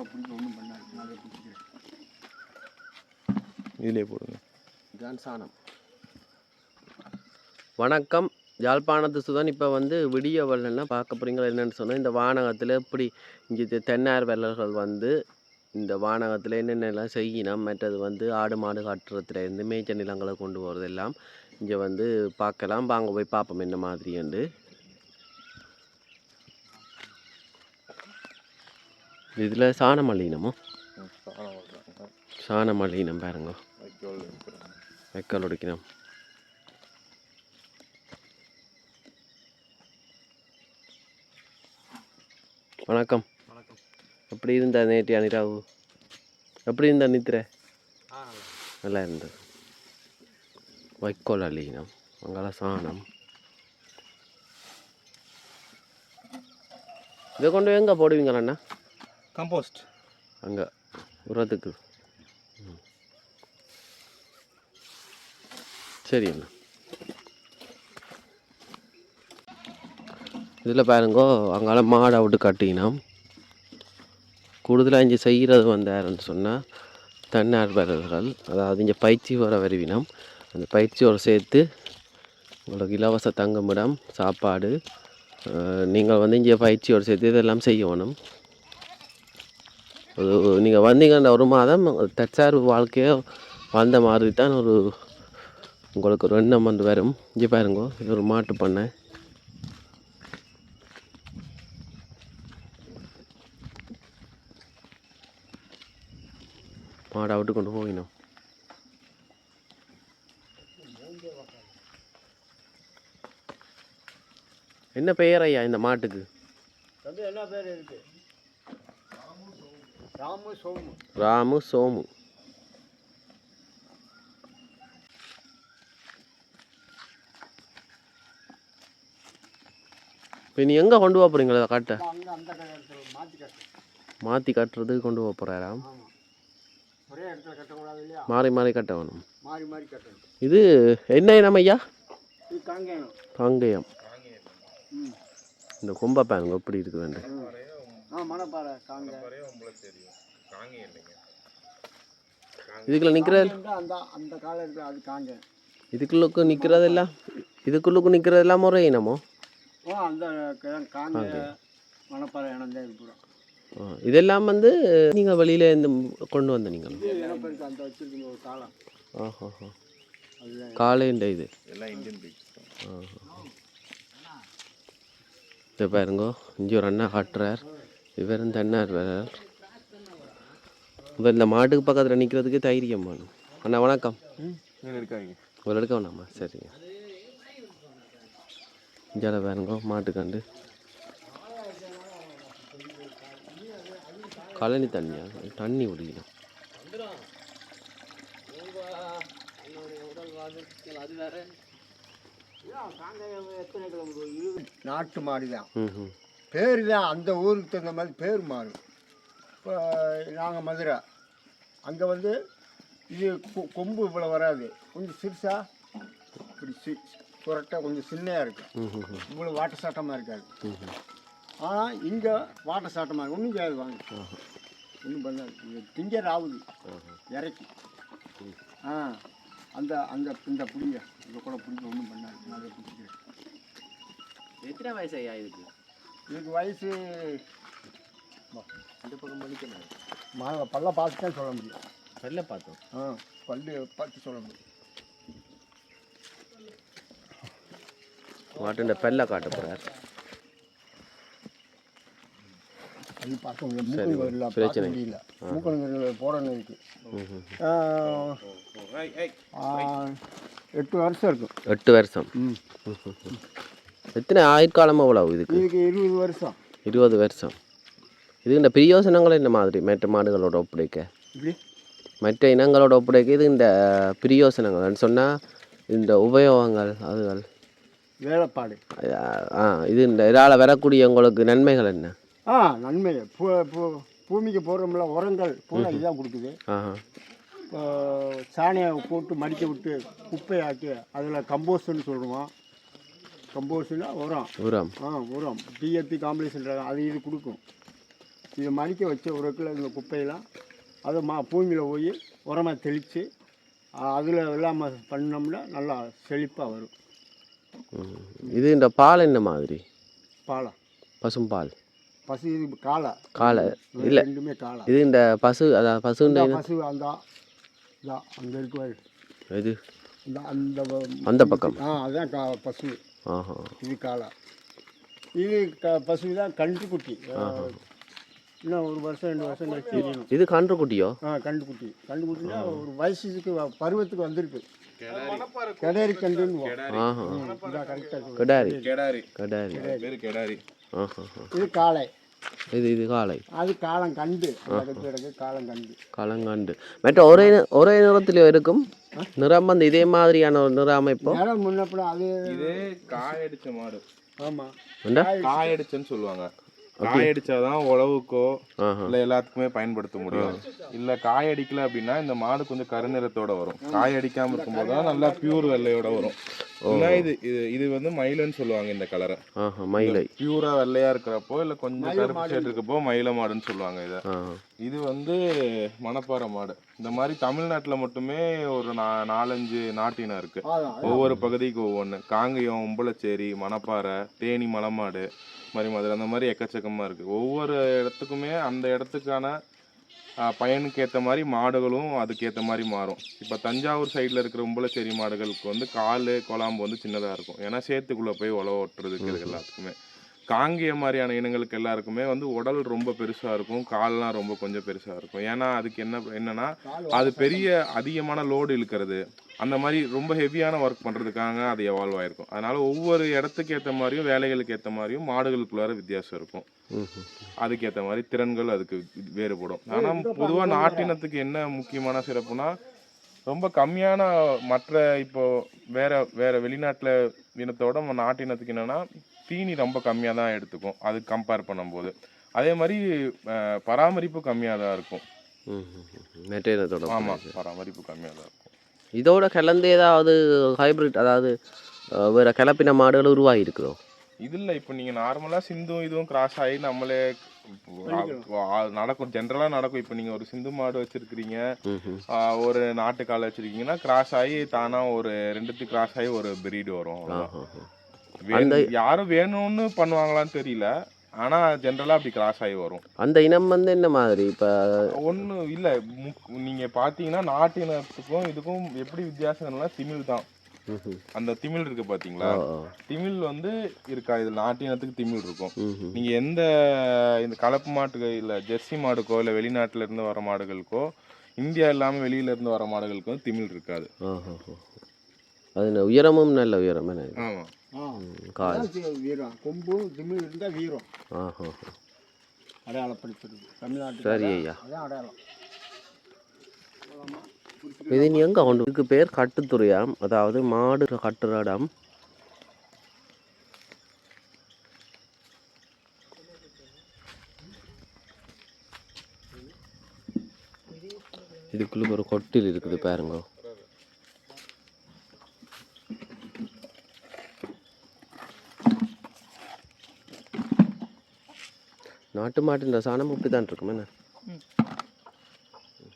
கூட பிடிக்க ஒன்றும் பண்ணாது. நான் அதை பிடிச்சிக்கிறேன் இதிலே போடுங்க. இதான் சாணம் வணக்கம். யாழ்ப்பாணத்து சுதான் இப்போ வந்து விடிய வெள்ளம்னா பார்க்க போகிறீங்களா என்னென்னு சொன்னால் இந்த வானகத்தில் எப்படி இங்கே தென்னார் வெள்ளர்கள் வந்து இந்த வானகத்தில் என்னென்னலாம் செய்யணும் மற்றது வந்து ஆடு மாடு காட்டுறதுல இருந்து மேய்ச்ச நிலங்களை கொண்டு போகிறது எல்லாம் இங்கே வந்து பார்க்கலாம். வாங்க போய் பார்ப்போம் என்ன மாதிரிண்டு இதில் சாணம் அள்ளினமோ சாணம் வளர்க்குறாங்க சாணம் அள்ளினம் பாருங்க. வைக்கோல் உடைக்கணும் வணக்கம். எப்படி இருந்தா நேற்று அனிராவு எப்படி இருந்தா நித்திர நல்லா இருந்தது. வைக்கோல் அள்ளினம் அங்கெல்லாம் சாணம். இதை கொண்டு எங்கே போடுவீங்களா அண்ணா கம்போஸ்ட் அங்கே உரத்துக்கு. சரி அண்ணா. இதில் பாருங்கோ அங்கால மாடை விட்டு கட்டினோம் கூடுதலாக இங்கே செய்கிறது வந்து யாருன்னு சொன்னால் தன்னார்வலர்கள் அதாவது இங்கே பயிற்சி வர வருவினம். அந்த பயிற்சியோடு சேர்த்து உங்களுக்கு இலவச தங்குமிடம் சாப்பாடு நீங்கள் வந்து இங்கே பயிற்சியோடு சேர்த்து இதெல்லாம் செய்யணும். நீங்கள் வந்தீங்கன்னா ஒரு மாதம் தற்சார்பு வாழ்க்கையை வாழ்ந்த மாதிரி தான் ஒரு உங்களுக்கு ஒரு எண்ணம் வந்து வரும். இங்கே பாருங்க இது ஒரு மாட்டு பண்ணை. மாடை விட்டு கொண்டு போயினோம் என்ன பெயர் ஐயா இந்த மாட்டுக்கு? என்ன பேர் இருக்கு. ராமு சோமு. ராமு சோமு. இப்போ நீ எங்கே கொண்டு போக போகிறீங்களா காட்ட. மாற்றி கட்டு. மாற்றி கட்டுறதுக்கு கொண்டு போக இல்லையா? மாறி மாறி கட்ட வேணும். இது என்ன இனம் ஐயா? காங்கேயம். இந்த கொம்ப பாருங்க எப்படி இருக்கு வேண்டு? ஆ மணப்பாறை காங்கேயம் உங்களுக்கு தெரியும். காங்கி இல்லைங்க. இதுக்குள்ள காங்கேயம் அந்த அந்த காலம் இருக்கு அது காங்கேயம் இதுக்குள்ளுக்கு நிற்கிறதெல்லாம் இதுக்குள்ளுக்கு நிற்கிறதெல்லாம் முறை இனமோ? ஓ அந்த க- காங்கேயம் மணப்பாறை தான் இருக்கிறோம் ஆ, இதெல்லாம் வந்து நீங்கள் வெளியில் இந்த கொண்டு வந்த நீங்கள்? ஆஹா காலைண்ட இது. எல்லாம் இந்தியன் பீச் இது பாருங்க இங்கே ஒரு அண்ணா காட்டுறார். இவர் வேறார் இவர் இந்த மாட்டுக்கு பக்கத்தில் நிற்கிறதுக்கு தைரியம் வேணும். அண்ணா வணக்கம். ஒரு எடுக்க வேணாமா சரிங்க. இங்கே பாருங்க மாட்டுக்கண்டு கழனி தண்ணியா? தண்ணி இருபது நாட்டு மாடு தான் ம் ம் பேர் தான் அந்த ஊருக்கு தகுந்த மாதிரி பேர் மாறும். இப்போ நாங்கள் மதுரை. அங்கே வந்து இது கொ- கொம்பு இவ்வளோ வராது. கொஞ்சம் சிறுசா இப்படி சி சுரட்டை கொஞ்சம் சின்னையாக இருக்கும் இவ்வளோ வாட்ட சாட்டமாக இருக்காது. ஆனால் இங்கே வாட்ட சாட்டமாக ஒன்றும் செய்யாது வாங்க. ஒன்றும் பண்ணாது திங்கர் ஆகுது இறக்கி. ஆ அந்த அந்த இந்த புளிங்க. இதை கூட பிடிக்க ஒன்றும் பண்ணாது. நான் அதை பிடிச்சிக்கிறேன் எத்தனை வயசு ஐயா இதுக்கு? இதுக்கு வயசு இந்த பக்கம் மதிக்கணும் மா பல்ல பார்த்து தான் சொல்ல முடியும். வெளில பார்த்தோம். ஆ பல்லு பார்த்து சொல்ல முடியும். மாட்டுண்ட பெல்ல காட்ட போகிறார் அது பார்க்க முடியல பிரச்சனை. முடியல. மூக்கணுங்கரில் போடணும் இருக்கு எட்டு வருஷம் இருக்கும் எட்டு வருஷம். ம். எத்தனை ஆயுட்காலம் எவ்வளவு இதுக்கு? இதுக்கு இருபது வருஷம். இருபது வருஷம். இது இந்த பிரியோசனங்கள் என்ன மாதிரி? மற்ற மாடுகளோட ஒப்படைக்க. மற்ற இனங்களோட ஒப்படைக்க இது இந்த பிரியோசனங்கள். சொன்னால் இந்த உபயோகங்கள் அதுகள். வேலைப்பாடு. ஆ இது இந்த இதால் வரக்கூடிய உங்களுக்கு நன்மைகள் என்ன? ஆ நன்மை பூமிக்கு போடுறோம்ல உரங்கள் பூனை இதுதான் கொடுக்குது. சாணியை போட்டு மடிக்க விட்டு குப்பையாக்கி அதில் கம்போஸ்ட்னு சொல்லுவோம். கம்போஸ்ட்னா உரம். உரம். ஆ உரம். டிஎப்பி காம்பினேஷன் அது இது கொடுக்கும். இதை மடிக்க வச்ச உரக்கில் இந்த குப்பையெல்லாம் அதை மா பூமியில் போய் உரமாக தெளித்து அதில் இல்லாமல் பண்ணோம்னா நல்லா செழிப்பாக வரும். இது இந்த பால் என்ன மாதிரி? பாலம் பசும்பால் பசு இது காளை காளை இல்லை. ரெண்டுமே காளை இது இந்த பசு பசுன்ற இந்த பசு அந்த அங்கே இருக்கு இது? அந்த அந்த பக்கம். ஆ அதான் கா பசு. இது காளை. இது க பசு தான் கன்றுக்குட்டி. இன்னும் ஒரு வருஷம் ரெண்டு வருஷம் கழிச்சு இது கன்றுக்குட்டியோ? ஆ கண்டுக்குட்டி கண்டுக்குட்டினா ஒரு வயசுக்கு வ- பருவத்துக்கு வந்திருக்கு. கிடரி. கரெக்டாக கடாரி. கெடாரி. கடாரி. பேரு கெடாரி. ஆஹா. இது காளை. இது இது காளை. அது காலம் கண்டு அந்த கிடக்கு காலம் கண்டு களங்காண்டு மற்ற ஒரே ஒரே நிறத்தில் இருக்கும்? நிறம் வந்து இதே மாதிரியான ஒரு நிற அமைப்போ? நேரம் முன்னப்பட அது இது காயடிச்ச மாடு. ஆமாம் காயடிச்சன்னு சொல்லுவாங்க. காயடிச்சாதான் உழவுக்கோ இல்ல எல்லாத்துக்குமே பயன்படுத்த முடியும். இல்ல காய் அடிக்கல அப்படின்னா இந்த மாடு கொஞ்சம் கருநிறத்தோட வரும். காய் அடிக்காம இருக்கும்போது தான் நல்லா பியூர் வெள்ளையோட வரும். இது இது இது வந்து மயிலன்னு சொல்லுவாங்க இந்த கலரை. ஆஹா மயிலை. பியூரா வெள்ளையா இருக்கிறப்போ இல்ல கொஞ்சம் கருப்பு ஷேட் இருக்கப்போ மயில மாடுன்னு சொல்லுவாங்க இத. இது வந்து மணப்பாறை மாடு. இந்த மாதிரி தமிழ்நாட்டுல மட்டுமே ஒரு நா- நாலஞ்சு நாட்டினம் இருக்கு. ஒவ்வொரு பகுதிக்கு ஒவ்வொன்று காங்கயம் உம்பளச்சேரி மணப்பாறை தேனி மலைமாடு மாதிரி மதுரை அந்த மாதிரி எக்கச்சக்கமாக இருக்குது ஒவ்வொரு இடத்துக்குமே அந்த இடத்துக்கான பயனுக்கு ஏற்ற மாதிரி மாடுகளும் அதுக்கேற்ற மாதிரி மாறும். இப்போ தஞ்சாவூர் சைடில் இருக்கிற உம்பளச்சேரி மாடுகளுக்கு வந்து கால் குழாம்பு வந்து சின்னதாக இருக்கும். ஏன்னா சேத்துக்குள்ளே போய் உழவு ஓட்டுறதுக்கு எல்லாத்துக்குமே. காங்கிய மாதிரியான இனங்களுக்கு எல்லாருக்குமே வந்து உடல் ரொம்ப பெருசாக இருக்கும். கால்லாம் ரொம்ப கொஞ்சம் பெருசாக இருக்கும். ஏன்னா அதுக்கு என்ன என்னன்னா அது பெரிய அதிகமான லோடு இழுக்கிறது. அந்த மாதிரி ரொம்ப ஹெவியான ஒர்க் பண்ணுறதுக்காக அது எவால்வ் ஆயிருக்கும். அதனால ஒவ்வொரு இடத்துக்கு ஏற்ற மாதிரியும் வேலைகளுக்கு ஏற்ற மாதிரியும் மாடுகளுக்குள்ளார வித்தியாசம் இருக்கும். அதுக்கேற்ற மாதிரி திறன்கள் அதுக்கு வேறுபடும். ஆனால் பொதுவாக நாட்டினத்துக்கு என்ன முக்கியமான சிறப்புனா ரொம்ப கம்மியான மற்ற இப்போ வேற வேற வெளிநாட்டில் இனத்தோட நாட்டினத்துக்கு என்னன்னா தீனி ரொம்ப கம்மியாக தான் எடுத்துக்கும். அது கம்பேர் பண்ணும்போது. அதே மாதிரி பராமரிப்பு கம்மியாக தான் இருக்கும். இனத்தோட ஆமாம் பராமரிப்பு. கம்மியாக தான் இருக்கும். இதோட கலந்து ஏதாவது ஹைபிரிட் அதாவது வேற கலப்பின மாடுகள் உருவாகி இருக்குதோ இதில் இப்போ நீங்கள் நார்மலாக சிந்தும் இதுவும் கிராஸ் ஆகி நம்மளே நடக்கும். ஜென்ரலாக நடக்கும். இப்போ நீங்கள் ஒரு சிந்து மாடு வச்சுருக்கிறீங்க. ஒரு நாட்டுக்கால் வச்சுருக்கீங்கன்னா கிராஸ் ஆகி தானாக ஒரு ரெண்டுத்துக்கு கிராஸ் ஆகி ஒரு பிரீடு வரும். யாரும் வேணும்னு பண்ணுவாங்களான்னு தெரியல. ஆனால் ஜென்ரலாக அப்படி கிராஸ் ஆகி வரும். அந்த இனம் வந்து என்ன மாதிரி? இப்போ ஒன்றும் இல்லை. நீங்கள் பார்த்தீங்கன்னா நாட்டு இனத்துக்கும் இதுக்கும் எப்படி வித்தியாசம்னா திமிழ் தான் அந்த திமிழ் இருக்கு பார்த்தீங்களா திமிழ் வந்து இருக்கா? இது நாட்டு இனத்துக்கு திமிழ் இருக்கும். நீங்கள் எந்த இந்த கலப்பு மாட்டுக்கு இல்லை ஜெர்சி மாடுக்கோ இல்லை வெளிநாட்டுல இருந்து வர மாடுகளுக்கோ இந்தியா இல்லாமல் வெளியில இருந்து வர மாடுகளுக்கு திமிழ் இருக்காது. அது உயரமும் நல்ல உயரம் என்ன ஆமாம் ஆ. கால். அதான் தி- வீரம். திமிழ் அடையாளப்படுத்துறது தமிழ்நாட்டு சரி ஐயா. அடையாளம். இது நீ எங்கே இதுக்கு பேர் கட்டுத்துறையாம். அதாவது மாடு கட்டுற இடம் இதுக்குள்ள ஒரு கொட்டில் இருக்குது பாருங்க. நாட்டு மாட்டின் சாணம் இப்படி தான் இருக்கும் என்ன?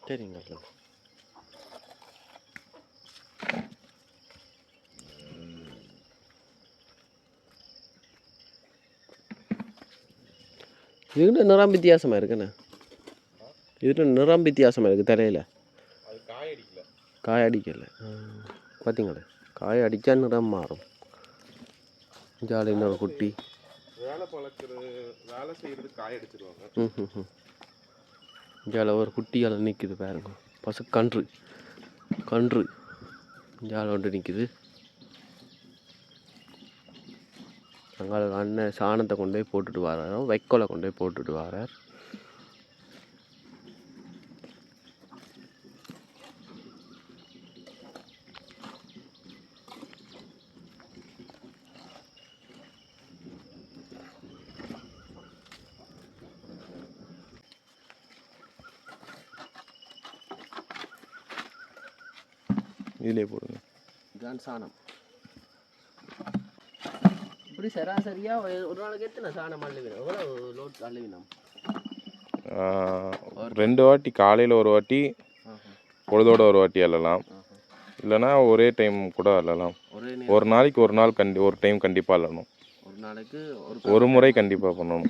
சரிங்க இதுல நிறம் வித்தியாசமாக இருக்குண்ணே இதுல நிறம் வித்தியாசமாக இருக்குது தலையில். காய் அடிக்கல. பார்த்தீங்களே காய் அடித்தா நிறம் மாறும். ஜாலி இன்னொரு குட்டி. வேலை பழக்கிறது வேலை செய்யறதுக்கு காய் அடிச்சிருவாங்க. ம் இஞ்சால ஒரு குட்டியால் நிற்குது பாருங்க. பசு கன்று. கன்று. இஞ்சால ஒன்று நிற்குது அங்கால அண்ணன் சாணத்தை கொண்டு போய் போட்டுட்டு வராரோ. வைக்கோலை கொண்டு போய் போட்டுட்டு வரார். இதிலே போடுங்க. இதுதான் சாணம். இப்படி சராசரியாக ஒரு நாளைக்கு எத்தனை சாணம் அள்ளுவினோம் எவ்வளோ லோட் அள்ளுவினோம் ரெண்டு வாட்டி காலையில் ஒரு வாட்டி பொழுதோட ஒரு வாட்டி அள்ளலாம். இல்லைன்னா ஒரே டைம் கூட அள்ளலாம். ஒரே நாளைக்கு ஒரு நாள் கண்டி ஒரு டைம் கண்டிப்பாக அள்ளணும். ஒரு நாளைக்கு ஒரு முறை கண்டிப்பாக பண்ணணும்.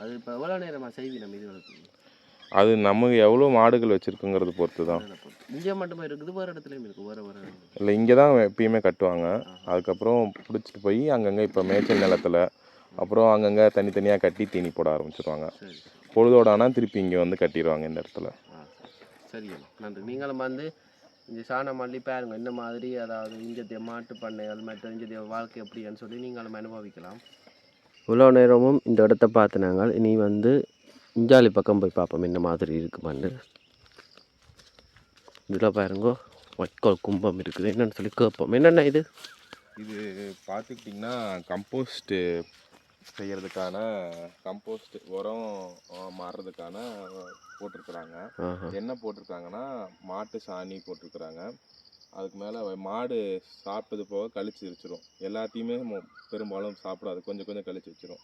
அது இப்போ எவ்வளோ நேரமாக செய்வி நம்ம இதுகளுக்கு அது நமக்கு எவ்வளோ மாடுகள் வச்சுருக்குங்கிறது பொறுத்து. தான் இங்கே மட்டுமே இருக்குது வேறு இடத்துலையும் இருக்குது. வேறு வேறு இல்லை. இங்கே தான் எப்பயுமே கட்டுவாங்க. அதுக்கப்புறம் பிடிச்சிட்டு போய் அங்கங்கே இப்போ மேய்ச்சல் நிலத்துல அப்புறம் அங்கங்கே தனித்தனியாக கட்டி தீனி போட ஆரம்பிச்சிருவாங்க. சரி பொழுதோட ஆனால் திருப்பி இங்கே வந்து கட்டிடுவாங்க இந்த இடத்துல. ஆ சரி அண்ணா. நன்றி. நீங்களும் வந்து இந்த சாணம் மல்லி பாருங்க இந்த மாதிரி அதாவது இஞ்சத்திய மாட்டு பண்ணைகள் மற்ற இஞ்சத்திய வாழ்க்கை எப்படின்னு சொல்லி நீங்களும் அனுபவிக்கலாம். இவ்வளோ நேரமும் இந்த இடத்த பார்த்து நாங்கள் இனி வந்து இஞ்சாலி பக்கம் போய் பார்ப்போம். இந்த மாதிரி இருக்குமான்னு. இதில் பாருங்க வைக்கோல் கும்பம் இருக்குது. என்னன்னு சொல்லி கேட்போம். என்னென்ன இது? இது பார்த்துக்கிட்டிங்கன்னா கம்போஸ்ட்டு செய்கிறதுக்கான கம்போஸ்ட் உரம் மாறுறதுக்கான போட்டிருக்கிறாங்க. என்ன போட்டிருக்காங்கன்னா மாட்டு சாணி போட்டிருக்கிறாங்க. அதுக்கு மேலே மாடு சாப்பிட்டது போக கழிச்சு வச்சிரும். எல்லாத்தையுமே பெரும்பாலும் சாப்பிடாது. கொஞ்சம் கொஞ்சம் கழிச்சு வச்சிரும்.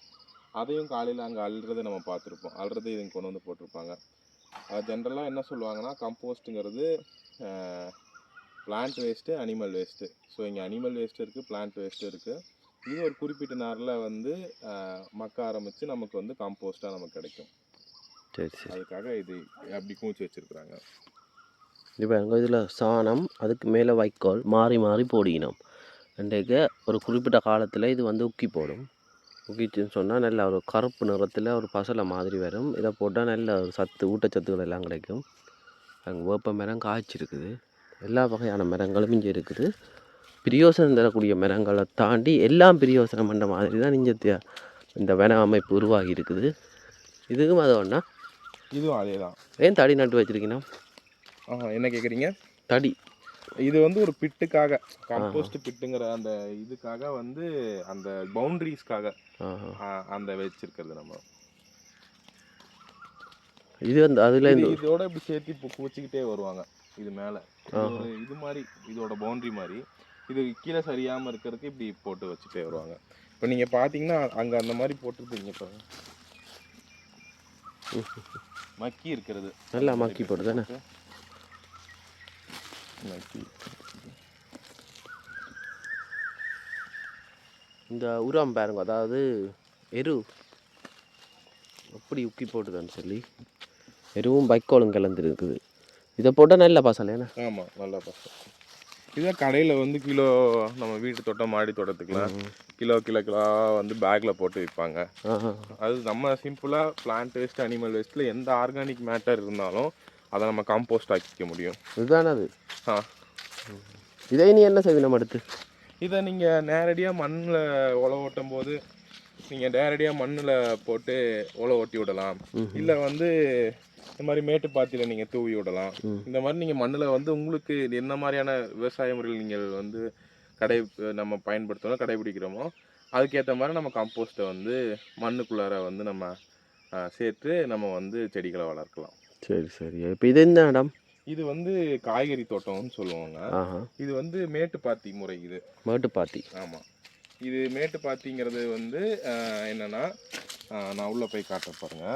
அதையும் காலையில் அங்கே அள்ளுறதை நம்ம பார்த்துருப்போம். அள்ளுறதை இதுங்க கொண்டு வந்து போட்டிருப்பாங்க. ஜென்ரலாக என்ன சொல்லுவாங்கன்னா கம்போஸ்ட்டுங்கிறது plant waste animal waste so இங்கே அனிமல் வேஸ்ட் இருக்குது பிளான்ட் வேஸ்ட்டு இருக்குது இது ஒரு குறிப்பிட்ட நாளில் வந்து மக்க ஆரம்பித்து நமக்கு வந்து காம்போஸ்ட்டாக நமக்கு கிடைக்கும். சரி சரி. அதுக்காக இது அப்படி கூச்சி வச்சுருக்குறாங்க. இது பாருங்க இதில் சாணம் அதுக்கு மேலே வைக்கோல் மாறி மாறி போடிக்கணும். இன்றைக்கு ஒரு குறிப்பிட்ட காலத்தில் இது வந்து உக்கி போடும். உக்கிச்சுன்னு சொன்னால் நல்ல ஒரு கருப்பு நிறத்தில் ஒரு பசலை மாதிரி வரும். இதை போட்டால் நல்ல ஒரு சத்து ஊட்டச்சத்துக்கள் எல்லாம் கிடைக்கும். அங்கே வேப்ப மரம் காய்ச்சிருக்குது எல்லா வகையான மரங்களும் இங்கே இருக்குது. பிரியோசனம் தரக்கூடிய மரங்களை தாண்டி எல்லாம் பிரியோசனம் பண்ணுற மாதிரி தான் இங்கே தி- இந்த வன அமைப்பு உருவாகி இருக்குது. இதுக்கும் அது ஒன்றா இதுவும் அதே தான் ஏன் தடி நட்டு வச்சிருக்கீங்கன்னா என்ன கேட்குறீங்க தடி. இது வந்து ஒரு பிட்டுக்காக காம்போஸ்ட் பிட்டுங்கிற அந்த இதுக்காக வந்து அந்த பவுண்டரிஸ்க்காக அந்த வச்சிருக்கிறது நம்ம. இது வந்து அதில் இதோட இப்படி சேர்த்து இப்போ குச்சிக்கிட்டே வருவாங்க இது மேலே. இது மாதிரி இதோட பவுண்டரி மாதிரி. இது கீழே சரியாமல் இருக்கிறதுக்கு இப்படி போட்டு வச்சுட்டே வருவாங்க. இப்போ நீங்கள் பார்த்தீங்கன்னா அங்கே அந்த மாதிரி போட்டிருப்பீங்க இப்போ. மக்கி இருக்கிறது. நல்லா மக்கி போட்டு தானே? மக்கி இந்த உரம் பாருங்க அதாவது எரு. எப்படி உக்கி போட்டுதான்னு சொல்லி. எருவும் வைக்கோலும் கலந்துருக்குது. இதை போட்டால் நல்ல பசலை என்ன ஆமாம் நல்லா பசங்க இதான் கடையில் வந்து கிலோ நம்ம வீட்டு தோட்டம் மாடி தோட்டத்துக்குலாம் கிலோ கிலோ கிலோ வந்து பேக்கில் போட்டு விற்பாங்க. அது நம்ம சிம்பிளாக பிளான்ட் வேஸ்ட் அனிமல் வேஸ்ட்டில் எந்த ஆர்கானிக் மேட்டர் இருந்தாலும் அதை நம்ம காம்போஸ்ட் ஆக்கிக்க முடியும். இதுதானே அது ஆ. இதை நீ என்ன செய்வி நம்ம அடுத்து? இதை நீங்கள் நேரடியாக மண்ணில் உழவு ஓட்டும் போது நீங்கள் நேரடியாக மண்ணில் போட்டு உழவு ஓட்டி விடலாம். இல்லை வந்து இந்த மாதிரி மேட்டுப்பாத்தியில் நீங்கள் தூவி விடலாம். இந்த மாதிரி நீங்கள் மண்ணில் வந்து உங்களுக்கு என்ன மாதிரியான விவசாய முறையில் நீங்கள் வந்து கடை நம்ம பயன்படுத்தணும் கடைபிடிக்கிறோமோ அதுக்கேற்ற மாதிரி நம்ம கம்போஸ்ட்டை வந்து மண்ணுக்குள்ளார வந்து நம்ம சேர்த்து நம்ம வந்து செடிகளை வளர்க்கலாம். சரி சரி. இப்போ இது என்ன இடம்? இது வந்து காய்கறி தோட்டம்னு சொல்லுவாங்க. இது வந்து மேட்டுப்பாத்தி முறை இது. மேட்டுப்பாத்தி. ஆமாம் இது மேட்டுப்பாத்திங்கிறது வந்து என்னன்னா நான் உள்ளே போய் காட்ட பாருங்க.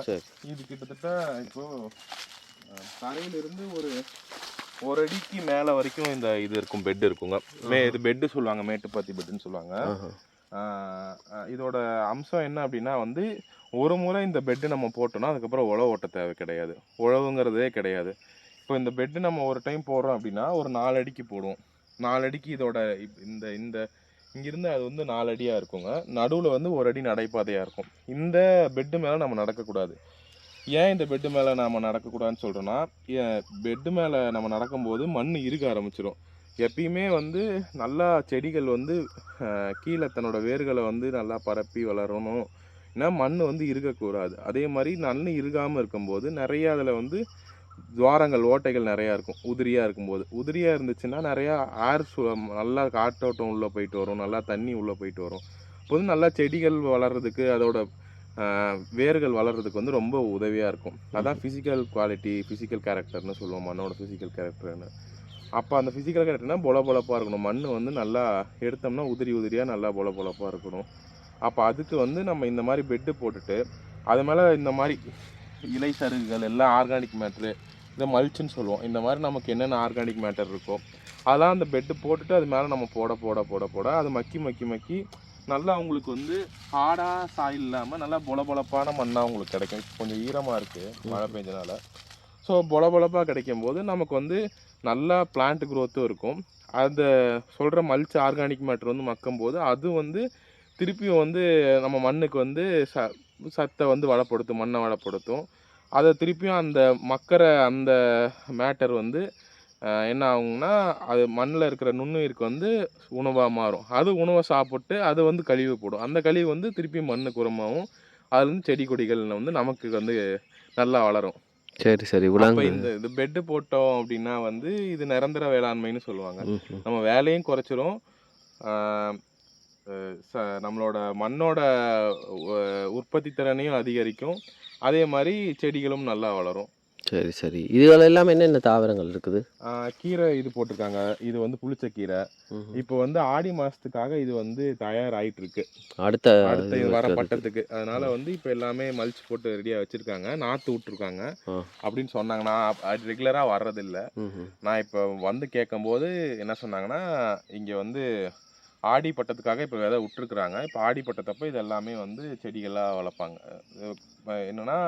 இது கிட்டத்தட்ட இப்போ ஆஹ், தரையிலிருந்து ஒரு ஒரு அடிக்கு மேலே வரைக்கும் இந்த இது இருக்கும் பெட் இருக்குங்க. மே இது பெட்டு சொல்லுவாங்க மேட்டுப்பாத்தி பெட்டுன்னு சொல்லுவாங்க. இதோட அம்சம் என்ன அப்படின்னா வந்து ஒரு முறை இந்த பெட்டு நம்ம போட்டோம்னா அதுக்கப்புறம் உழவு ஓட்ட தேவை கிடையாது. உழவுங்கிறதே கிடையாது. இப்போ இந்த பெட்டு நம்ம ஒரு டைம் போடுறோம் அப்படின்னா ஒரு நாலு அடிக்கு போடுவோம். நாலு அடிக்கு இதோட இப்- இந்த இந்த இங்கிருந்து அது வந்து நாலு அடியாக இருக்குங்க. நடுவில் வந்து ஒரு அடி நடைபாதையாக இருக்கும். இந்த பெட்டு மேலே நம்ம நடக்கக்கூடாது. ஏன் இந்த பெட்டு மேலே நாம் நடக்கக்கூடாதுன்னு சொல்கிறோன்னா பெட்டு மேலே நம்ம நடக்கும்போது மண் இருக்க ஆரம்பிச்சிடும் எப்பயுமே வந்து நல்லா செடிகள் வந்து கீழே தன்னோட வேர்களை வந்து நல்லா பரப்பி வளரணும். ஏன்னா மண் வந்து இருக்கக்கூடாது. அதே மாதிரி மண் இருகாமல் இருக்கும்போது நிறைய அதில் வந்து துவாரங்கள் ஓட்டைகள் நிறையா இருக்கும். உதிரியாக இருக்கும்போது. உதிரியாக இருந்துச்சுன்னா நிறையா ஏர் நல்லா காற்றோட்டம் உள்ளே போயிட்டு வரும். நல்லா தண்ணி உள்ளே போயிட்டு வரும். அப்போ வந்து நல்லா செடிகள் வளர்கிறதுக்கு அதோட வேர்கள் வளர்கிறதுக்கு வந்து ரொம்ப உதவியாக இருக்கும். அதான் ஃபிசிக்கல் குவாலிட்டி ஃபிசிக்கல் கேரக்டர்னு சொல்லுவோம். மண்ணோட ஃபிசிக்கல் கேரக்டர்னு அப்போ அந்த ஃபிசிக்கல் கேரக்டர்னா பொல பொழப்பாக இருக்கணும். மண் வந்து நல்லா எடுத்தோம்னா உதிரி உதிரியாக நல்லா பொல பொழப்பாக இருக்கணும். அப்போ அதுக்கு வந்து நம்ம இந்த மாதிரி பெட்டு போட்டுட்டு அது மேலே இந்த மாதிரி இலை சருகுகள் எல்லாம் ஆர்கானிக் மேட்ரு இந்த மல்ச்சுன்னு சொல்லுவோம். இந்த மாதிரி நமக்கு என்னென்ன ஆர்கானிக் மேட்டர் இருக்கோ அதெல்லாம் அந்த பெட்டு போட்டுட்டு அது மேலே நம்ம போட போட போட போட அது மக்கி மக்கி மக்கி நல்லா அவங்களுக்கு வந்து ஹார்டாக சாயில் இல்லாமல் நல்லா பொலபொலப்பான மண்ணாக அவங்களுக்கு கிடைக்கும். கொஞ்சம் ஈரமாக இருக்குது மழை பெஞ்சனால. ஸோ பொலபொலப்பாக கிடைக்கும் போது நமக்கு வந்து நல்லா பிளான்ட் க்ரோத்தும் இருக்கும். அதை சொல்கிற மல்ச் ஆர்கானிக் மேட்டர் வந்து மக்கும் போது அது வந்து திருப்பியும் வந்து நம்ம மண்ணுக்கு வந்து ச சத்தை வந்து வளப்படுத்தும் மண்ணை வளப்படுத்தும். அதை திருப்பியும் அந்த மக்கிற அந்த மேட்டர் வந்து என்ன ஆகும்னா அது மண்ணில் இருக்கிற நுண்ணுயிருக்கு வந்து உணவாக மாறும். அது உணவை சாப்பிட்டு அது வந்து கழிவு போடும். அந்த கழிவு வந்து திருப்பி மண்ணுக்கு உரமாகவும் அதுலேருந்து செடி கொடிகள் வந்து நமக்கு வந்து நல்லா வளரும். சரி சரி அப்போ இந்த இது பெட்டு போட்டோம் அப்படின்னா வந்து இது நிரந்தர வேளாண்மைன்னு சொல்லுவாங்க. நம்ம வேலையும் குறைச்சிரும். நம்மளோட மண்ணோட உற்பத்தி திறனையும் அதிகரிக்கும். அதே மாதிரி செடிகளும் நல்லா வளரும். சரி சரி. இதுகள் எல்லாம் என்னென்ன தாவரங்கள் இருக்குது? கீரை இது போட்டிருக்காங்க. இது வந்து புளிச்ச கீரை. இப்போ வந்து ஆடி மாசத்துக்காக இது வந்து தயாராயிட்டு இருக்கு அடுத்த அடுத்த இது வர. பட்டத்துக்கு. அதனால வந்து இப்போ எல்லாமே மல்ச் போட்டு ரெடியா வச்சிருக்காங்க. நாத்து விட்டுருக்காங்க. அப்படின்னு சொன்னாங்க. நான் ரெகுலரா வர்றதில்ல. நான் இப்போ வந்து கேட்கும்போது என்ன சொன்னாங்கன்னா இங்கே வந்து ஆடி பட்டத்துக்காக இப்போ விதை விட்டுருக்குறாங்க. இப்போ ஆடி பட்டத்தப்போ இது எல்லாமே வந்து செடிகளாக வளர்ப்பாங்க. என்னன்னா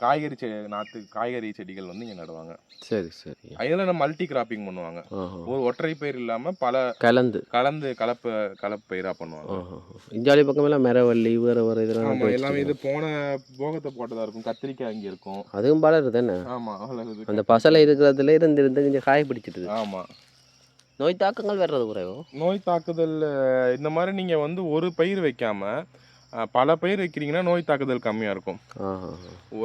காய்கறி செ நாற்று காய்கறி செடிகள் வந்து இங்கே நடுவாங்க. சரி சரி. அதில் நம்ம மல்டி கிராப்பிங் பண்ணுவாங்க. ஒரு ஒற்றை பயிர் இல்லாமல் பல கலந்து. கலந்து கலப்பு கலப்பு பயிராக பண்ணுவாங்க. ஆஹா. இஞ்சாலி பக்கமெல்லாம் மரவள்ளி வேறு வேறு இதெல்லாம் எல்லாமே இது. போன போகத்தை போட்டதாக இருக்கும். கத்திரிக்காய் இங்கே இருக்கும். அதுவும் பலருது என்ன ஆமாம் அந்த பசலை இருக்கிறதுல இருந்து இருந்து கொஞ்சம் காய பிடிச்சிடுது ஆமாம் நோய் தாக்கங்கள் வர்றது குறைவோ? நோய் தாக்குதல் இந்த மாதிரி நீங்கள் வந்து ஒரு பயிர் வைக்காம அஹ், பல பயிர் வைக்கிறீங்கன்னா நோய் தாக்குதல் கம்மியாக இருக்கும்.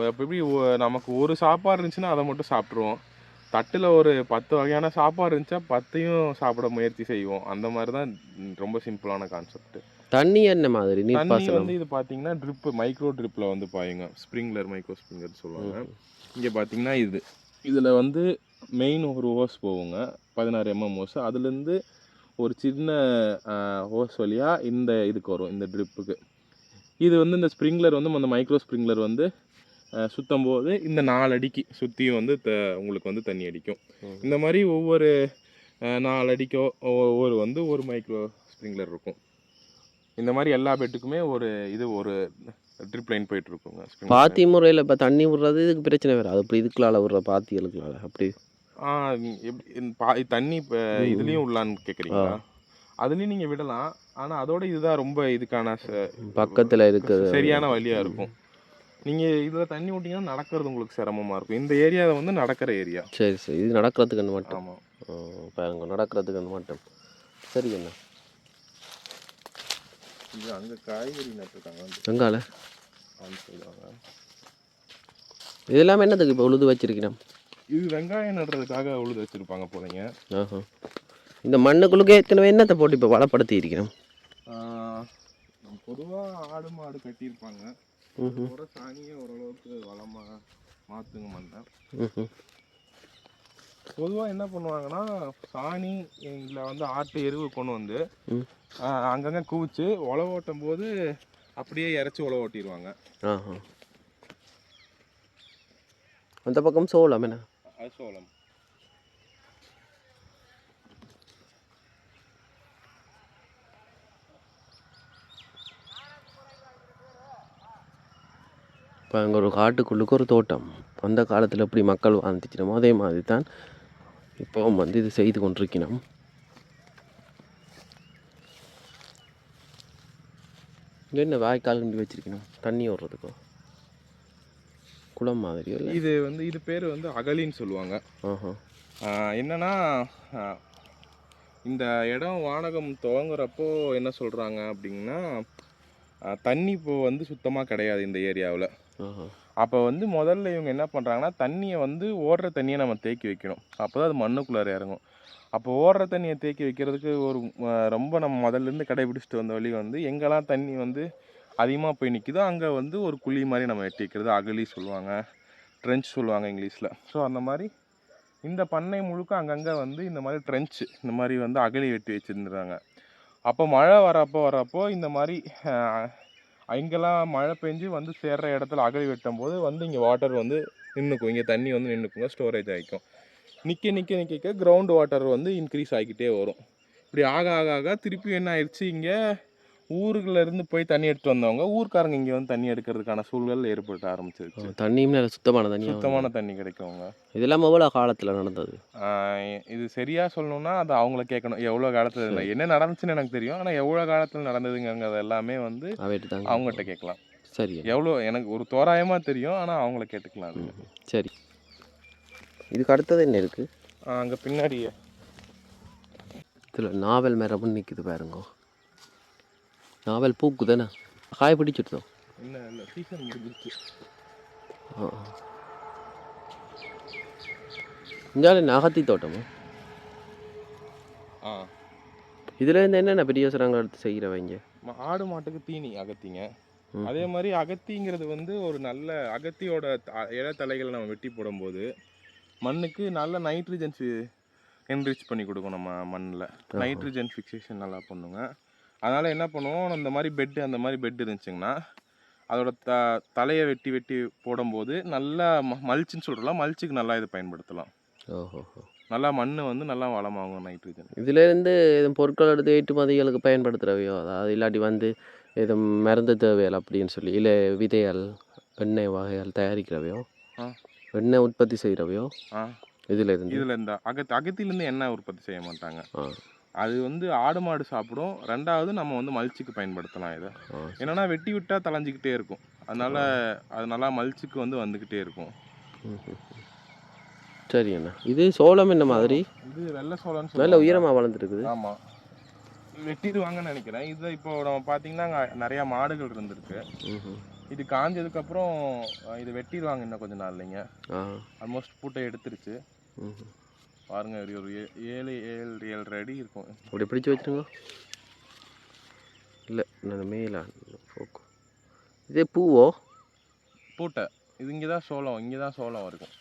எப்படி நமக்கு ஒரு சாப்பாடு இருந்துச்சுன்னா அதை மட்டும் சாப்பிட்ருவோம் தட்டில் ஒரு பத்து வகையான சாப்பாடு இருந்துச்சா பத்தையும் சாப்பிட முயற்சி செய்வோம். அந்த மாதிரி தான் ரொம்ப சிம்பிளான கான்செப்ட் தண்ணி என்ன மாதிரி தண்ணி வந்து இது பார்த்தீங்கன்னா ட்ரிப்பு மைக்ரோ ட்ரிப்பில் வந்து பாயுங்க. ஸ்ப்ரிங்லர் மைக்ரோ ஸ்ப்ரிங்லர் சொல்லுவாங்க. இங்கே பார்த்தீங்கன்னா இது. இதில் வந்து மெயின் ஒரு ஹோஸ் போகுங்க. பதினாறு எம்எம் ஹோஸ் அதுலேருந்து ஒரு சின்ன ஹோஸ் வழியாக இந்த இதுக்கு வரும் இந்த ட்ரிப்புக்கு இது வந்து இந்த ஸ்ப்ரிங்லர் வந்து அந்த மைக்ரோ ஸ்ப்ரிங்லர் வந்து சுத்தும் போது இந்த நாலு அடிக்கு சுற்றியும் வந்து த உங்களுக்கு வந்து தண்ணி அடிக்கும். இந்த மாதிரி ஒவ்வொரு நாலு அடிக்கோ ஒவ்வொரு வந்து ஒரு மைக்ரோ ஸ்ப்ரிங்லர் இருக்கும். இந்த மாதிரி எல்லா பெட்டுக்குமே ஒரு இது ஒரு ட்ரிப் லைன் போயிட்டு இருக்குங்க. பாத்தி முறையில் இப்போ தண்ணி விடுறது இதுக்கு பிரச்சனை வராது அப்படி இதுக்குள்ளால விடுற பாத்திகளுக்குள்ளால. அப்படி. எப்படி தண்ணி இப்போ. இதுலேயும் உள்ளான்னு கேட்குறீங்களா அதுலேயும் நீங்கள் விடலாம். ஆனால் அதோட இதுதான் ரொம்ப இதுக்கான பக்கத்தில் இருக்குது சரியான வழியாக இருக்கும். நீங்கள் இதில் தண்ணி விட்டீங்கன்னா நடக்கிறது உங்களுக்கு சிரமமாக இருக்கும். இந்த ஏரியாவை வந்து நடக்கிற ஏரியா. சரி சரி. இது நடக்கிறதுக்குன்னு மட்டும். ஆமாம் பாருங்க நடக்கிறதுக்குன்னு மட்டும். சரி என்ன? இது அங்கே காய்கறி நட்டுருக்காங்க. சொல்லுவாங்க. இது எல்லாமே என்னதுக்கு இப்போ உழுது வச்சிருக்கிறோம் இது வெங்காயம் நடுறதுக்காக உழுது வச்சுருப்பாங்க போலீங்க. இந்த மண்ணுக்குள்ளுக்கு ஏற்கனவே என்னத்தை போட்டு இப்போ வளப்படுத்தி இருக்கிறோம் பொதுவாக ஆடு மாடு கட்டியிருப்பாங்க. அதோட சாணியை ஓரளவுக்கு வளமாக மாற்றுங்க மண்ணை ம்ஹும். பொதுவாக என்ன பண்ணுவாங்கன்னா சாணி இல்லை வந்து ஆட்டு எருவு கொண்டு வந்து அங்கங்க குவிச்சு உழவு ஓட்டும் போது அப்படியே இறச்சி உழவு ஓட்டிடுவாங்க அந்த பக்கம் சோளம் என்ன? அது சோளம். இப்போ அங்கே ஒரு காட்டுக்குள்ளுக்கு ஒரு தோட்டம். அந்த காலத்தில் எப்படி மக்கள் வாழ்ந்துச்சினமோ அதே மாதிரி தான் இப்போவும் வந்து இது செய்து கொண்டிருக்கணும் இங்கே என்ன வாய்க்கால் கிண்டி வச்சிருக்கணும் தண்ணி ஓடுறதுக்கோ? குளம் மாதிரியோ இல்லை? இது வந்து இது பேர் வந்து அகலின்னு சொல்லுவாங்க. என்னன்னா இந்த இடம் வானகம் துவங்குறப்போ என்ன சொல்கிறாங்க அப்படின்னா தண்ணி இப்போ வந்து சுத்தமாக கிடையாது இந்த ஏரியாவில். அப்போ வந்து முதல்ல இவங்க என்ன பண்ணுறாங்கன்னா தண்ணியை வந்து ஓடுற தண்ணியை நம்ம தேக்கி வைக்கணும். அப்போ தான் அது மண்ணுக்குள்ளார இறங்கும். அப்போ ஓடுற தண்ணியை தேக்கி வைக்கிறதுக்கு ஒரு ரொம்ப நம்ம முதல்லேருந்து கடைபிடிச்சிட்டு வந்த வழி வந்து எங்கெல்லாம் தண்ணி வந்து அதிகமாக போய் நிற்குதோ அங்கே வந்து ஒரு குழி மாதிரி நம்ம வெட்டி வைக்கிறது. அகலி சொல்லுவாங்க ட்ரென்ச் சொல்லுவாங்க இங்கிலீஷில். ஸோ அந்த மாதிரி இந்த பண்ணை முழுக்க அங்கங்கே வந்து இந்த மாதிரி ட்ரென்ச்சு இந்த மாதிரி வந்து அகலி வெட்டி வச்சுருந்துறாங்க அப்போ மழை வரப்போ வரப்போ இந்த மாதிரி அங்கெல்லாம் மழை பெஞ்சு வந்து சேர்ற இடத்துல அகழி வெட்டும் போது வந்து இங்கே வாட்டர் வந்து நின்றுக்கும் இங்கே தண்ணி வந்து நின்றுக்குங்க ஸ்டோரேஜ் ஆகிக்கும். நிற்க நிற்க நிற்க கிரவுண்ட் வாட்டர் வந்து இன்க்ரீஸ் ஆகிக்கிட்டே வரும். இப்படி ஆக ஆக ஆக திருப்பி என்ன ஆயிடுச்சு இங்கே? ஊருக்குள்ள இருந்து போய் தண்ணி எடுத்து வந்தவங்க ஊர்க்காரங்க இங்கே வந்து தண்ணி எடுக்கிறதுக்கான சூழல் ஏற்பட்டு ஆரம்பிச்சிருச்சு. தண்ணியும் சுத்தமான தண்ணி சுத்தமான தண்ணி கிடைக்குங்க இதெல்லாம் எவ்வளோ காலத்தில் நடந்தது? இது சரியா சொல்லணும்னா அது அவங்கள கேட்கணும் எவ்வளோ காலத்துல இல்லை என்ன நடந்துச்சுன்னு எனக்கு தெரியும். ஆனால் எவ்வளோ காலத்தில் நடந்ததுங்கிறது எல்லாமே வந்து அவங்ககிட்ட கேட்கலாம். சரி. எவ்வளோ எனக்கு ஒரு தோராயமாக தெரியும் ஆனால் அவங்கள கேட்டுக்கலாம் சரி. இதுக்கு அடுத்தது என்ன இருக்கு? அங்கே பின்னாடி இதில் நாவல் மரமும் நிற்குது பாருங்க. நாவல் பூக்கு தானே காய் பிடிச்சிருந்தோம். இங்கே அகத்தி தோட்டமா? ஆ. இதில் இருந்து என்னென்ன பெரிய யோசனைகள் எடுத்து செய்கிறவங்க? ஆடு மாட்டுக்கு தீனி அகத்திங்க. அதே மாதிரி அகத்திங்கிறது வந்து ஒரு நல்ல அகத்தியோட இலைத்தலைகளை நம்ம வெட்டி போடும்போது மண்ணுக்கு நல்ல நைட்ரஜன்ஸ் என்ரிச் பண்ணி கொடுக்கும் நம்ம மண்ணில். நைட்ரஜன் ஃபிக்சேஷன் நல்லா பண்ணுங்க. அதனால் என்ன பண்ணுவோம் அந்த மாதிரி பெட்டு அந்த மாதிரி பெட் இருந்துச்சுங்கன்னா அதோட த தலையை வெட்டி வெட்டி போடும்போது நல்லா ம மல்ச்சுன்னு சொல்கிறோம் மல்ச்சுக்கு நல்லா இதை பயன்படுத்தலாம். ஓஹோ நல்லா மண் வந்து நல்லா வளமாகும் நைட்ரஜன் இதுலேருந்து எதுவும் பொருட்கள் எடுத்து ஏற்றுமதிகளுக்கு பயன்படுத்துகிறவையோ அதாவது இல்லாட்டி வந்து எதுவும் மருந்து தேவைகள் அப்படின்னு சொல்லி இல்லை விதைகள் எண்ணெய் வகைகள் தயாரிக்கிறவையோ ஆ. எண்ணெய் உற்பத்தி செய்கிறவையோ ஆ. இதில் இருந்து இதில் இந்த அகத் அகத்திலேருந்து எண்ணெய் உற்பத்தி செய்ய மாட்டாங்க. அது வந்து ஆடு மாடு சாப்பிடும். ரெண்டாவது நம்ம வந்து மல்ச்சுக்கு பயன்படுத்தலாம் இதை. என்னன்னா வெட்டி விட்டால் தலைஞ்சிக்கிட்டே இருக்கும். அதனால அது நல்லா மல்ச்சுக்கு வந்து வந்துக்கிட்டே இருக்கும். சரி அண்ணா இது சோளம் என்ன மாதிரி? இது வெள்ளை சோளம்னு நல்ல. உயரமாக வளர்ந்துருக்குது. ஆமா. வெட்டிடுவாங்கன்னு நினைக்கிறேன். இது இப்போ நம்ம பார்த்தீங்கன்னா அங்க நிறைய மாடுகள் இருந்திருக்கு. இது காஞ்சதுக்கப்புறம் இது வெட்டிடுவாங்க இன்னும் கொஞ்ச நாள்லைங்க. ஆ. ஆல்மோஸ்ட் பூட்டை எடுத்துருச்சு. பாருங்க ஒரு ஒரு ஏழு ஏழு ஏழரை அடி இருக்கும். அப்படி பிடிச்சி வச்சுருங்க. இல்லை நான் மேலா போக்கு இதே பூவோ? பூட்டை. இது இங்கே தான் சோளம் இங்கே தான் சோளம் இருக்கும்.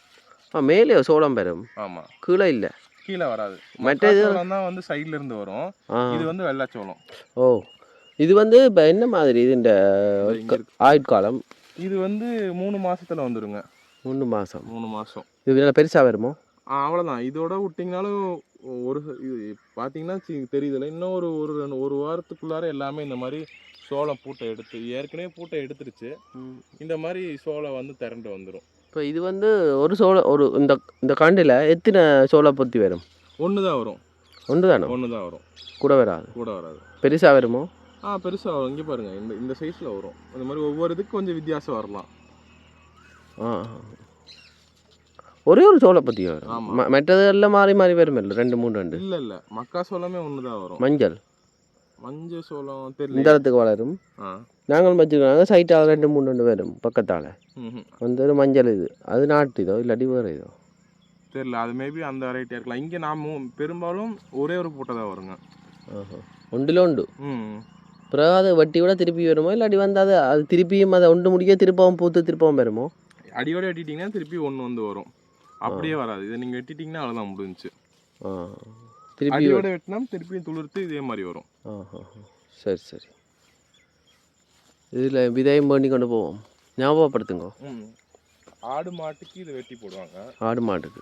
ஆ மேலே சோளம் பெறும். ஆமா. கீழே இல்லை. கீழே வராது. மற்ற சோளம் தான் வந்து சைடுல இருந்து வரும். இது வந்து வெள்ளைச்சோளம் ஓ இது வந்து இப்போ என்ன மாதிரி இது இந்த. ஆயுட்காலம் இது வந்து மூணு மாசத்துல வந்துருங்க. மூணு மாதம் மூணு மாசம். இது நல்லா பெருசாக வருமோ? ஆ, அவ்வளவுதான். இதோட விட்டிங்கனாலும் ஒரு இது பார்த்தீங்கன்னா சி- தெரியுதுல இன்னும் ஒரு ஒரு ரெண்டு- ஒரு வாரத்துக்குள்ளார எல்லாமே இந்த மாதிரி சோளம் பூட்டை எடுத்து ஏற்கனவே பூட்டை எடுத்துருச்சு. இந்த மாதிரி சோளம் வந்து திரண்டு வந்துடும் இப்போ இது வந்து ஒரு சோள ஒரு இந்த இந்த காண்டில் எத்தனை சோள பொத்தி வரும்? ஒன்று தான் வரும். ஒன்று தானே ஒன்று தான் வரும். கூட வராது. கூட வராது. பெருசாக வருமோ? ஆ பெருசாக வரும். இங்கே பாருங்க இந்த இந்த சைஸில் வரும். அந்த மாதிரி ஒவ்வொரு இதுக்கு கொஞ்சம் வித்தியாசம் வரலாம். ஆ. ஒரே ஒரு சோள பொத்தி வரும் மற்றது எல்லாம் மாறி மாறி வரும் இல்லை? ரெண்டு மூணு ரெண்டு. இல்லை இல்லை. மக்கா சோளமே ஒன்று தான் வரும். மஞ்சள். மஞ்சள் சோளம் இந்த தெரியல இடத்துக்கு வளரும். ஆ. நாங்கள் வச்சுக்கிறாங்க சைட்டால் ரெண்டு மூணு ரெண்டு வரும் பக்கத்தால். வந்து ஒரு மஞ்சள் இது. அது நாட்டு இதோ இல்லாட்டி வேறு இதோ தெரியல. அது மேபி அந்த வெரைட்டியாக இருக்கலாம். இங்கே நாம் பெரும்பாலும் ஒரே ஒரு பூட்டை தான் வருங்க. ஒன்றில் உண்டு பிறகு அது வட்டி விட திருப்பி வருமோ? இல்லாட்டி வந்து அது அது திருப்பியும் அதை ஒன்று முடிக்க திருப்பவும் பூத்து திருப்பவும் வருமோ? அடியோட வெட்டிட்டீங்கன்னா திருப்பி ஒன்று வந்து வரும். அப்படியே வராது. இதை நீங்கள் வெட்டிட்டீங்கன்னா அவ்வளோதான் முடிஞ்சுச்சு. ஆ. திருப்பி அடியோட வெட்டினா திருப்பி துளிர்த்து இதே மாதிரி வரும். சரி சரி. இதில் விதையும் பண்ணி கொண்டு போவோம். ஞாபகப்படுத்துங்க. ஆடு மாட்டுக்கு இதை வெட்டி போடுவாங்க. ஆடு மாட்டுக்கு.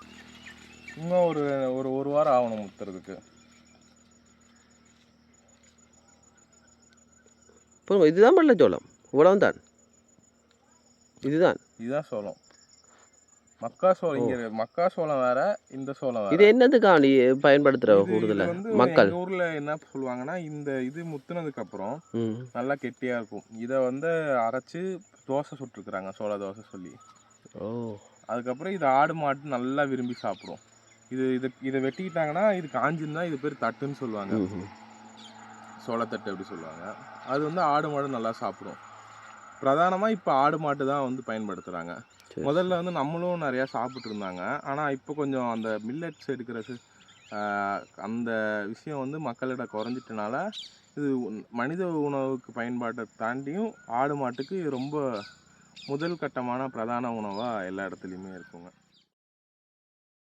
இன்னும் ஒரு ஒரு ஒரு வாரம் ஆகணும் முத்துறதுக்கு. இதுதான் வெள்ளைச்சோளம் இவ்வளவு தான் இதுதான். இதுதான் சோளம். மக்கா சோளம் இங்க மக்கா சோளம் வேற இந்த சோளம் இது இது- இது கூடுதலாக வந்து மக்கள். ஊர்ல என்ன சொல்லுவாங்கன்னா இந்த இது முத்துனதுக்கு அப்புறம் நல்லா கெட்டியா இருக்கும். இதை வந்து அரைச்சு தோசை சுட்டுருக்குறாங்க சோள தோசை சொல்லி. ஓ. அதுக்கப்புறம் இது ஆடு மாட்டு நல்லா விரும்பி சாப்பிடும். இது இது இதை வெட்டிக்கிட்டாங்கன்னா இது காஞ்சிருந்தா இது பேர் தட்டுன்னு சொல்லுவாங்க. சோளத்தட்டு அப்படி சொல்லுவாங்க. அது வந்து ஆடு மாடு நல்லா சாப்பிடும். பிரதானமாக இப்போ ஆடு மாட்டு தான் வந்து பயன்படுத்துகிறாங்க. முதல்ல வந்து நம்மளும் நிறையா சாப்பிட்டு இருந்தாங்க ஆனால் இப்போ கொஞ்சம் அந்த மில்லட்ஸ் எடுக்கிற அந்த விஷயம் வந்து மக்களிடம் குறைஞ்சிட்டனால இது உண்- மனித உணவுக்கு பயன்பாட்டை தாண்டியும் ஆடு மாட்டுக்கு ரொம்ப முதல் கட்டமான பிரதான உணவாக எல்லா இடத்துலையுமே இருக்குங்க.